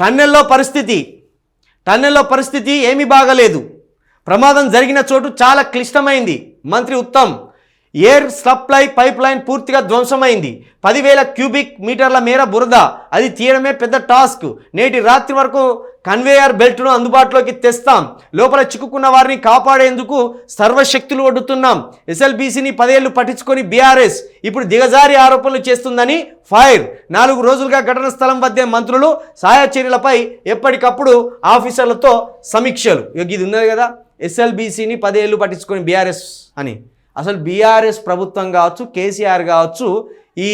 టన్నెల్లో పరిస్థితి. టన్నెల్లో పరిస్థితి ఏమీ బాగలేదు. ప్రమాదం జరిగిన చోటు చాలా క్లిష్టమైంది. మంత్రి Uttam air supply pipe line పూర్తిగా ధ్వంసమైంది. పదివేల క్యూబిక్ మీటర్ల మేర బురద అది తీయడమే పెద్ద టాస్క్. నేటి రాత్రి వరకు కన్వేయర్ బెల్ట్ను అందుబాటులోకి తెస్తాం. లోపల చిక్కుకున్న వారిని కాపాడేందుకు సర్వశక్తులు ఒడ్డుతున్నాం. ఎస్ఎల్బీసీని పదేళ్ళు పట్టించుకొని బీఆర్ఎస్ ఇప్పుడు దిగజారి ఆరోపణలు చేస్తుందని ఫైర్. నాలుగు రోజులుగా ఘటన స్థలం వద్దే మంత్రులు సహాయ చర్యలపై ఎప్పటికప్పుడు ఆఫీసర్లతో సమీక్షలు. ఇది ఉన్నది కదా ఎస్ఎల్బీసీని పదేళ్ళు పట్టించుకొని బీఆర్ఎస్ అని. అసలు బీఆర్ఎస్ ప్రభుత్వం కావచ్చు కేసీఆర్ కావచ్చు ఈ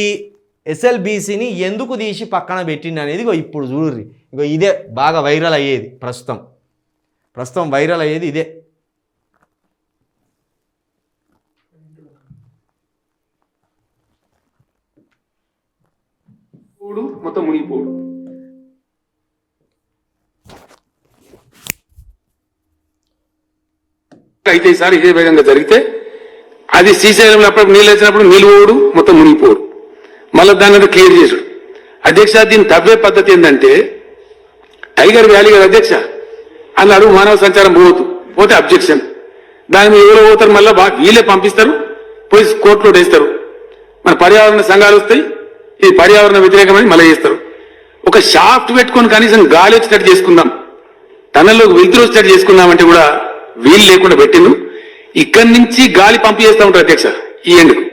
ఎస్ఎల్బీసీని ఎందుకు తీసి పక్కన పెట్టింది అనేది ఇప్పుడు చూడుర్రి. ఇగో ఇదే బాగా వైరల్ అయ్యేది ప్రస్తుతం. ప్రస్తుతం వైరల్ అయ్యేది ఇదే. మొత్తం మునిగిపోడు. అయితే ఈసారి ఇదే వేగంగా జరిగితే అది శ్రీశైలంలో అప్పుడు నీళ్ళు వచ్చినప్పుడు నీళ్ళు పోడు మొత్తం మునిగిపోడు. మళ్ళీ దాని క్లియర్ చేశాడు. అధ్యక్ష దీని తవ్వే పద్ధతి ఏంటంటే టైగర్ వ్యాలీ గారు అధ్యక్ష అన్నాడు మానవ సంచారం పోవద్దు పోతే అబ్జెక్షన్. దాని మీద ఎవరు పోతారు మళ్ళీ బాగా వీళ్ళే పంపిస్తారు పోయి కోర్టులో వేస్తారు. మన పర్యావరణ సంఘాలు వస్తాయి ఇది పర్యావరణ వ్యతిరేకమని మళ్ళీ చేస్తారు. ఒక షాఫ్ట్ పెట్టుకొని కనీసం గాలి వచ్చేటట్టు చేసుకుందాం. టనల్లో వెలుతురు వచ్చేటట్టు చేసుకుందామంటే కూడా వీలు లేకుండా పెట్టిండు. ఇక్కడి నుంచి గాలి పంపి చేస్తూ ఉంటారు అధ్యక్ష ఈ ఎండ్కు.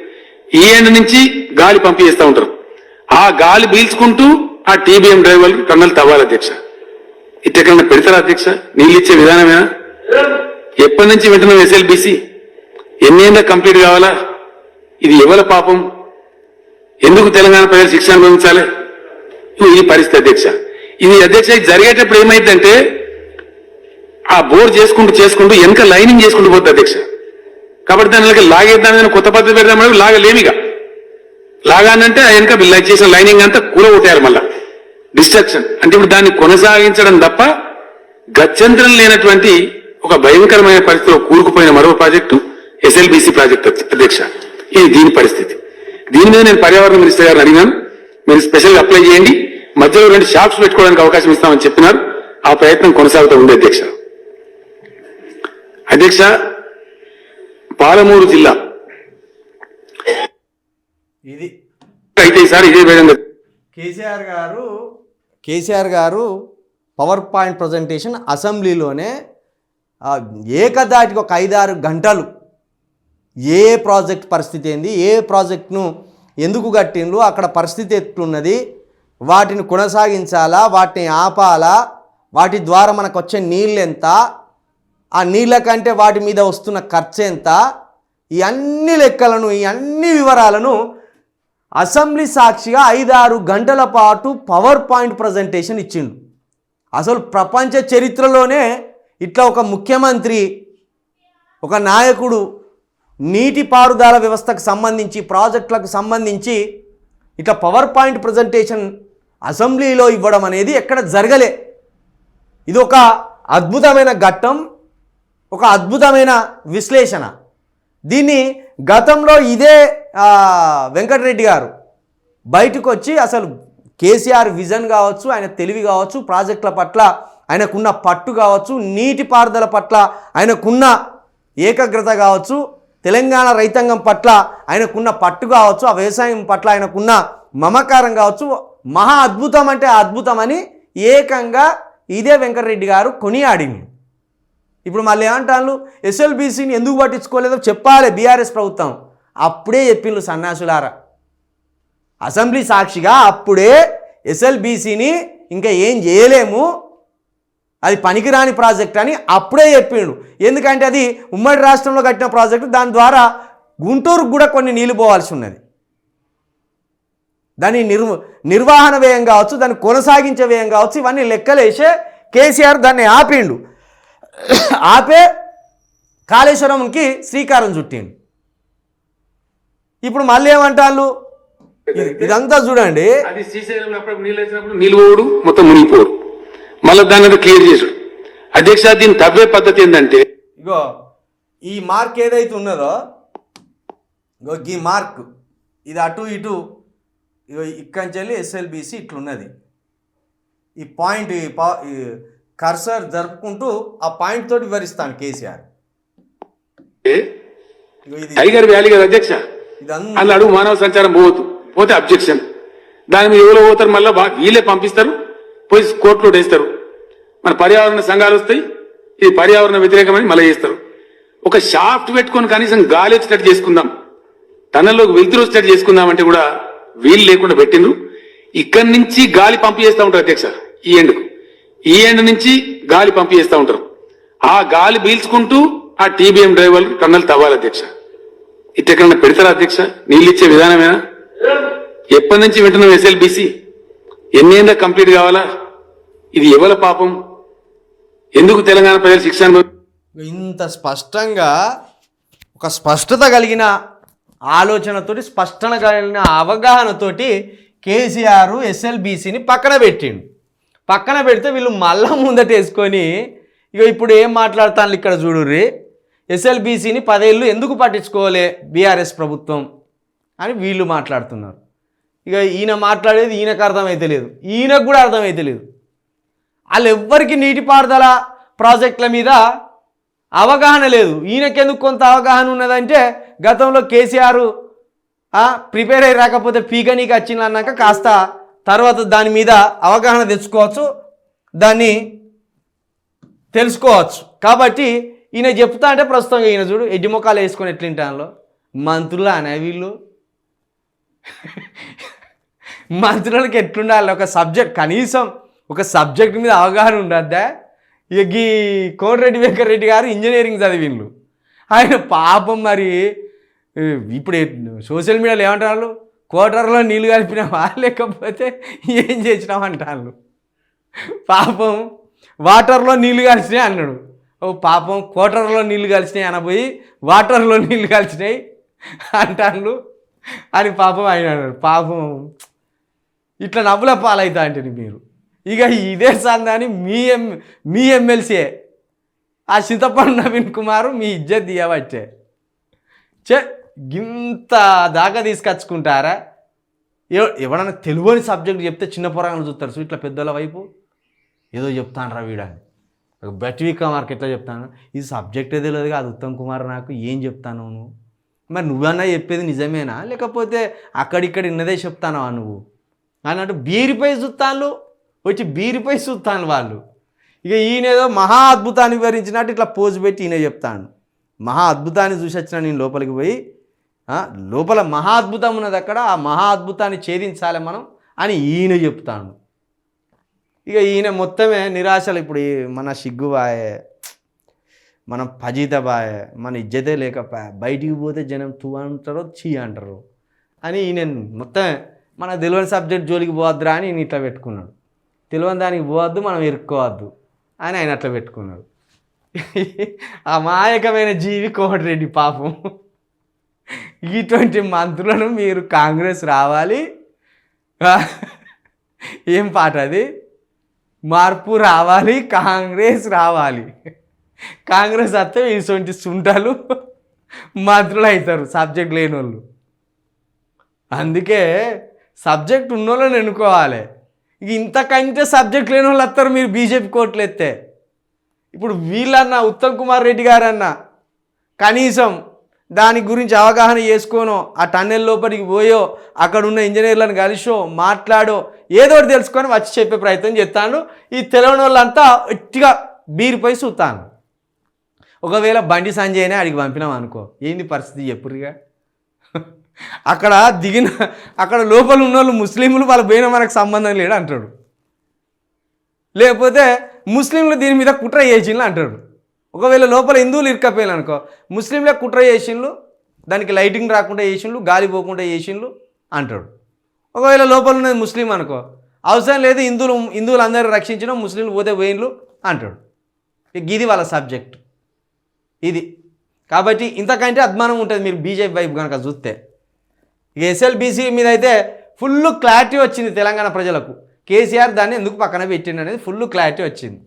ఈ ఎండ్ నుంచి గాలి పంపిస్తూ ఉంటారు. ఆ గాలి పీల్చుకుంటూ ఆ టీబీఎం డ్రైవర్లు కన్నులు తవ్వాలి అధ్యక్ష. ఇట్టెక్కడన్నా పెడతారా అధ్యక్ష? నీళ్ళు ఇచ్చే విధానమేనా? ఎప్పటి నుంచి వింటున్నాం ఎస్ఎల్బిసి? ఎన్ని కంప్లీట్ కావాలా? ఇది ఎవరి పాపం? ఎందుకు తెలంగాణ ప్రజలు శిక్ష అనుభవించాలి? ఇది ఈ పరిస్థితి అధ్యక్ష. ఇది అధ్యక్ష జరిగేటప్పుడు ఏమైందంటే ఆ బోర్ చేసుకుంటూ చేసుకుంటూ వెనక లైనింగ్ చేసుకుంటూ పోతుంది అధ్యక్ష. కాబట్టి దాని లాగేద్దామని కొత్త పద్ధతి పెడదామని లాగలేమిగా లాగానంటే ఆ వెనక బిల్లా చేసిన లైనింగ్ అంతా కూల కొట్టారు మళ్ళా. డిస్ట్రక్షన్ అంటే ఇప్పుడు దాన్ని కొనసాగించడం తప్ప గత్యంతరం లేనటువంటి ఒక భయంకరమైన పరిస్థితిలో కూరుకుపోయిన మరో ప్రాజెక్టు ఎస్ఎల్బిసి ప్రాజెక్ట్ అధ్యక్ష. ఇది దీని పరిస్థితి. దీని మీద నేను పర్యావరణ మినిస్టర్ గారిని అడిగాను. మీరు స్పెషల్ అప్లై చేయండి. మధ్యలో రెండు షాప్స్ పెట్టుకోవడానికి అవకాశం ఇస్తామని చెప్పినారు. ఆ ప్రయత్నం కొనసాగుతూ ఉంది అధ్యక్ష. అధ్యక్ష పాలమూరు జిల్లా ఇది. అయితే ఈసారి ఇదే విధంగా KCR garu KCR garu power point presentation అసెంబ్లీలోనే ఏకదాటికి ఒక ఐదారు గంటలు ఏ ప్రాజెక్ట్ పరిస్థితి ఏంది ఏ ప్రాజెక్ట్ను ఎందుకు కట్టిండ్రు అక్కడ పరిస్థితి ఎట్లున్నది వాటిని కొనసాగించాలా వాటిని ఆపాలా వాటి ద్వారా మనకు వచ్చే నీళ్ళు ఎంత ఆ నీళ్ళ కంటే వాటి మీద వస్తున్న ఖర్చు ఎంత ఈ అన్ని లెక్కలను ఈ అన్ని వివరాలను అసెంబ్లీ సాక్షిగా ఐదారు గంటల పాటు పవర్ పాయింట్ ప్రజెంటేషన్ ఇచ్చిండు. అసలు ప్రపంచ చరిత్రలోనే ఇట్లా ఒక ముఖ్యమంత్రి ఒక నాయకుడు నీటిపారుదల వ్యవస్థకు సంబంధించి ప్రాజెక్టులకు సంబంధించి ఇట్లా పవర్ పాయింట్ ప్రజెంటేషన్ అసెంబ్లీలో ఇవ్వడం అనేది ఎక్కడ జరగలే. ఇది ఒక అద్భుతమైన ఘట్టం ఒక అద్భుతమైన విశ్లేషణ. దీన్ని గతంలో ఇదే వెంకటరెడ్డి గారు బయటకు వచ్చి అసలు కేసీఆర్ విజన్ కావచ్చు ఆయన తెలివి కావచ్చు ప్రాజెక్టుల పట్ల ఆయనకున్న పట్టు కావచ్చు నీటిపారుదల పట్ల ఆయనకున్న ఏకాగ్రత కావచ్చు తెలంగాణ రైతాంగం పట్ల ఆయనకున్న పట్టు కావచ్చు ఆ వ్యవసాయం పట్ల ఆయనకున్న మమకారం కావచ్చు మహా అద్భుతం అంటే అద్భుతం అని ఏకంగా ఇదే వెంకటరెడ్డి గారు కొనియాడింది ఇప్పుడు మళ్ళీ ఏమంటాను ఎస్ఎల్బీసీని ఎందుకు పట్టించుకోలేదో చెప్పాలి బీఆర్ఎస్ ప్రభుత్వం. అప్పుడే చెప్పిండ్రు సన్నాసులారా. అసెంబ్లీ సాక్షిగా అప్పుడే ఎస్ఎల్బీసీని ఇంకా ఏం చేయలేము. అది పనికిరాని ప్రాజెక్ట్ అని అప్పుడే చెప్పిండు ఎందుకంటే అది ఉమ్మడి రాష్ట్రంలో కట్టిన ప్రాజెక్టు దాని ద్వారా గుంటూరుకు కూడా కొన్ని నీళ్ళు పోవాల్సి ఉన్నది. దాని నిర్వ నిర్వహణ వ్యయం కావచ్చు దాన్ని కొనసాగించే వ్యయం కావచ్చు ఇవన్నీ లెక్కలేసే కేసీఆర్ దాన్ని ఆపిండు. ఆపే కాళేశ్వరంకి శ్రీకారం చుట్టిండు. ఇప్పుడు మళ్ళీ ఏమంటారు ఇది- ఇదంతా చూడండి. అది నీళ్ళు నీళ్ళు పోడు మొత్తం మునిగిపోడు. మళ్ళీ దాన్ని అంతా క్లియర్ చేసుడు అధ్యక్ష దీని తవ్వే పద్ధతి ఏంటంటే? ఇగో ఈ మార్క్ ఏదైతే ఉన్నదో ఇగో ఈ మార్క్ ఇది అటు ఇటు ఇగో ఇక్కడి నుంచి వెళ్ళి ఎస్ఎల్బిసి ఇట్లున్నది. ఈ పాయింట్ ఈ పా కర్సర్ జరుపుకుంటూ ఆ పాయింట్ తోటి వివరిస్తాను కేసీఆర్. ఇగో ఇది టైగర్ వ్యాలీ కదా అధ్యక్ష? ఇదంతా అడుగు మానవ సంచారం పోవద్దు. పోతే అబ్జెక్షన్. దాని మీద ఎవరో పోతారు మళ్ళీ వీళ్ళే పంపిస్తారు పోయి కోర్టులో వేస్తారు. మన పర్యావరణ సంఘాలు వస్తాయి ఇది పర్యావరణ వ్యతిరేకమని మళ్ళీ చేస్తారు. ఒక షాఫ్ట్ పెట్టుకొని కనీసం గాలి వచ్చేటట్టు చేసుకుందాం. టన్నల్లోకి వెళ్తురు వచ్చేటట్టు చేసుకుందాం అంటే కూడా వీలు లేకుండా పెట్టిండ్రు. ఇక్కడి నుంచి గాలి పంపు చేస్తూ ఉంటారు అధ్యక్ష ఈ ఎండ్కు ఈ ఎండ్ నుంచి గాలి పంపు చేస్తూ ఉంటారు. ఆ గాలి పీల్చుకుంటూ ఆ టీబీఎం డ్రైవర్లు టన్నల్ తవ్వాలి అధ్యక్ష. ఇట్టెక్కడన్నా పెడతారా అధ్యక్ష? నీళ్ళు ఇచ్చే విధానమేనా? ఎప్పటి నుంచి వింటున్నాం ఎస్ఎల్బిసి? ఎన్నేళ్ళ కంప్లీట్ కావాలా? ఇది ఎవల పాపం? ఎందుకు తెలంగాణ ప్రజలు శిక్ష ఇంత స్పష్టంగా ఒక స్పష్టత కలిగిన ఆలోచనతోటి స్పష్టత కలిగిన అవగాహనతోటి కేసీఆర్ ఎస్ఎల్బీసీని పక్కన పెట్టిండు. పక్కన పెడితే వీళ్ళు మళ్ళా ముందట వేసుకొని ఇక ఇప్పుడు ఏం మాట్లాడతాను ఇక్కడ చూడుర్రి? ఎస్ఎల్బీసీని పదేళ్ళు ఎందుకు పట్టించుకోలే బీఆర్ఎస్ ప్రభుత్వం అని వీళ్ళు మాట్లాడుతున్నారు. ఇక ఈయన మాట్లాడేది ఈయనకు అర్థమైతే లేదు. ఈయనకు కూడా అర్థమైతే లేదు. వాళ్ళు ఎవ్వరికి నీటిపారుదల ప్రాజెక్టుల మీద అవగాహన లేదు. ఈయనకెందుకు కొంత అవగాహన ఉన్నదంటే గతంలో కేసీఆర్ ప్రిపేర్ అయ్యి రాకపోతే పీకనీకి వచ్చింది అన్నాక కాస్త తర్వాత దాని మీద అవగాహన తెచ్చుకోవచ్చు దాన్ని తెలుసుకోవచ్చు. కాబట్టి ఈయన చెప్తా అంటే ప్రస్తుతం ఈయన చూడు ఎడ్డి మొక్కలు వేసుకొని ఎట్లింటాలో మంత్రులు అనే వీళ్ళు. మంత్రులకి ఎట్లుండాలి? ఒక సబ్జెక్ట్ కనీసం ఒక సబ్జెక్ట్ మీద అవగాహన ఉండద్దా? ఇక ఈ కోటిరెడ్డి వెంకరెడ్డి గారు ఇంజనీరింగ్ చదివిండ్లు. ఆయన పాపం మరి ఇప్పుడు సోషల్ మీడియాలో ఏమంటారు? కోటర్లో నీళ్ళు కలిపినావా లేకపోతే ఏం చేసినావు అంటారు? పాపం వాటర్లో నీళ్ళు కలిసినాయి అన్నాడు. ఓ పాపం కోటర్లో నీళ్ళు కలిసినాయి అనబోయి వాటర్లో నీళ్ళు కలిసినాయి అంటాను అని పాపం ఆయన అన్నాడు. పాపం ఇట్లా నవ్వుల పాలవుతా అంటే మీరు. ఇక ఇదే సందాని మీ ఎం మీ ఎమ్మెల్సీయే ఆ చింతపండు నవీన్ కుమార్ మీ ఇజ్జత్ తీయవచ్చే చే ఇంత దాకా తీసుకొచ్చుకుంటారా? ఎవ- ఎవడన్నా తెలియని సబ్జెక్ట్ చెప్తే చిన్న పొరగానే చూస్తారు. సో ఇట్లా పెద్దల వైపు ఏదో చెప్తాను రా వీడని బెట్వీ కుమార్కి ఎట్లా చెప్తాను? ఇది సబ్జెక్టే తెలియదు కాదు ఉత్తమ్ కుమార్ నాకు ఏం చెప్తాను నువ్వు? మరి నువ్వన్నా చెప్పేది నిజమేనా? లేకపోతే అక్కడిక్కడ ఇన్నదే చెప్తానవా నువ్వు? అన్నట్టు బీరిపై చూస్తాను వచ్చి బీరిపై చూస్తాను వాళ్ళు. ఇక ఈయనేదో మహా అద్భుతాన్ని వివరించినట్టు ఇట్లా పోజు పెట్టి ఈయన చెప్తాను. మహా అద్భుతాన్ని చూసి వచ్చిన నేను లోపలికి పోయి లోపల మహా అద్భుతం ఉన్నది అక్కడ ఆ మహా అద్భుతాన్ని ఛేదించాలి మనం అని ఈయన చెప్తాను. ఇక ఈయన మొత్తమే నిరాశలు. ఇప్పుడు ఈ మన సిగ్గుబాయే మనం పజీత బాయే మన ఇజ్జతే లేకపోయా బయటికి పోతే జనం తూ అంటారో చీ అంటారు అని ఈయన మొత్తమే. మన తెలివని సబ్జెక్ట్ జోలికి పోవద్దురా అని ఈయన ఇట్లా పెట్టుకున్నాడు. తెలియని దానికి పోవద్దు మనం ఇరుక్కోవద్దు అని ఆయన అట్లా పెట్టుకున్నాడు. ఆ మాయకమైన జీవి కోమటిరెడ్డి పాపం. ఇటువంటి మంత్రులను మీరు కాంగ్రెస్ రావాలి. ఏం పాట అది? మార్పు రావాలి కాంగ్రెస్ రావాలి. కాంగ్రెస్ వస్తే ఇటువంటి సుంటలు మంత్రులు అవుతారు సబ్జెక్ట్ లేని వాళ్ళు అందుకే సబ్జెక్ట్ ఉన్నోళ్ళని ఎన్నుకోవాలి. ఇంతకంటే సబ్జెక్ట్ లేని వాళ్ళు వస్తారు మీరు బీజేపీ కోట్లు ఎత్తే ఇప్పుడు వీళ్ళన్న ఉత్తమ్ కుమార్ రెడ్డి గారన్న కనీసం దాని గురించి అవగాహన చేసుకోనో ఆ టన్నెల్ లోపలికి పోయో అక్కడ ఉన్న ఇంజనీర్లను కలిసో మాట్లాడో ఏదో ఒకటి తెలుసుకొని వచ్చి చెప్పే ప్రయత్నం చేస్తాను ఈ తెలవని వాళ్ళంతా ఎట్టిగా బీరిపోయి చూస్తాను ఒకవేళ బండి సంజయ్నే అడిగి పంపినాం అనుకో ఏంది పరిస్థితి చెప్పురుగా అక్కడ దిగిన అక్కడ లోపల ఉన్న వాళ్ళు ముస్లింలు వాళ్ళ పోయిన మనకు సంబంధం లేడు అంటాడు. లేకపోతే ముస్లింలు దీని మీద కుట్ర చేసిండ్లు అంటాడు. ఒకవేళ లోపల హిందువులు ఇరుకపోయారు అనుకో ముస్లింలే కుట్ర చేసిండ్లు దానికి లైటింగ్ రాకుండా చేసిండ్లు గాలి పోకుండా చేసిండ్లు అంటాడు. ఒకవేళ లోపల ఉన్నది ముస్లిం అనుకో అవసరం లేదు హిందువులు హిందువులు అందరూ రక్షించడం ముస్లింలు పోతే పోయిండ్లు అంటాడు. ఇది వాళ్ళ సబ్జెక్ట్. ఇది. కాబట్టి ఇంతకంటే అద్మానం ఉంటుంది మీరు బీజేపీ వైపు కనుక చూస్తే. ఇక ఎస్ఎల్బీసీ మీద అయితే ఫుల్ క్లారిటీ వచ్చింది తెలంగాణ ప్రజలకు. కేసీఆర్ దాన్ని ఎందుకు పక్కన పెట్టిండు అనేది ఫుల్ క్లారిటీ వచ్చింది.